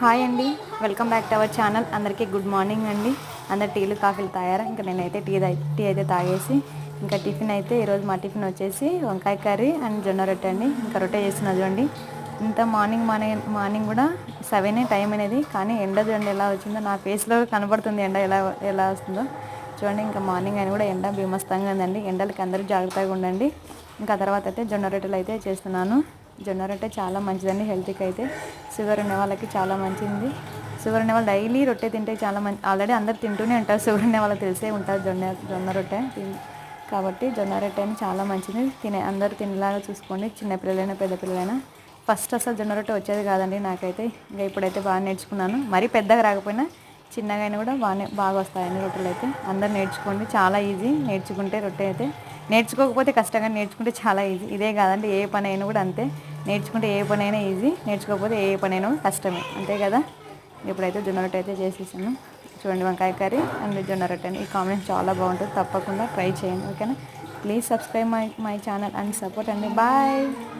Hi అండి. Welcome back to our channel. అందరికీ good morning అండి. అందరు టీలు కాఫీలు తాగారా? ఇంకా నేనైతే టీ టీ అయితే తాగేసి ఇంకా టిఫిన్ అయితే ఈరోజు మా టిఫిన్ వచ్చేసి వంకాయ కర్రీ అండ్ జొన్న రొట్టె అండి. ఇంకా రొట్టె చేస్తున్నా చూడండి. ఇంత మార్నింగ్ మార్నింగ్ మార్నింగ్ కూడా సెవెనే టైం అనేది కానీ ఎండ చూడండి ఎలా వచ్చిందో నా ఫేస్లో కనబడుతుంది ఎండ ఎలా ఎలా వస్తుందో. చూడండి ఇంకా మార్నింగ్ అయినా కూడా ఎండ భీమస్తంగా ఉందండి. ఎండలకి అందరూ జాగ్రత్తగా ఉండండి. ఇంకా తర్వాత అయితే జొన్న రొట్టెలు అయితే చేస్తున్నాను. జొన్న రొట్టె చాలా మంచిదండి హెల్త్కి అయితే. షుగర్ ఉన్న వాళ్ళకి చాలా మంచిది. షుగర్ ఉన్న వాళ్ళు డైలీ రొట్టె తింటే చాలా మంచి ఆల్రెడీ అందరు తింటూనే ఉంటారు. షుగర్ ఉన్న వాళ్ళకి తెలిసే ఉంటారు జొన్న జొన్న రొట్టె కాబట్టి జొన్న రొట్టె అని చాలా మంచిది. తినే అందరూ తినేలాగా చూసుకోండి. చిన్న పిల్లలైనా పెద్ద పిల్లలైనా. ఫస్ట్ అసలు జొన్న రొట్టె వచ్చేది కాదండి నాకైతే. ఇంకా ఇప్పుడైతే బాగా నేర్చుకున్నాను. మరీ పెద్దగా రాకపోయినా చిన్నగా అయినా కూడా బాగానే బాగా వస్తాయండి రొట్టెలు అయితే అందరు నేర్చుకోండి. చాలా ఈజీ నేర్చుకుంటే రొట్టె అయితే. నేర్చుకోకపోతే కష్టంగా నేర్చుకుంటే చాలా ఈజీ. ఇదే కాదండి ఏ పని అయినా కూడా అంతే. నేర్చుకుంటే ఏ పని అయినా ఈజీ నేర్చుకోకపోతే ఏ పని అయినా కష్టమే. అంతే కదా? ఇప్పుడైతే జొన్న రొట్టె అయితే చేసేసాను. చూడండి వంకాయ కర్రీ అండ్ జొన్న రొట్టె. ఈ కాంబినేషన్ చాలా బాగుంటుంది. తప్పకుండా ట్రై చేయండి ఓకేనా? Please subscribe my my channel and support అండి. బాయ్!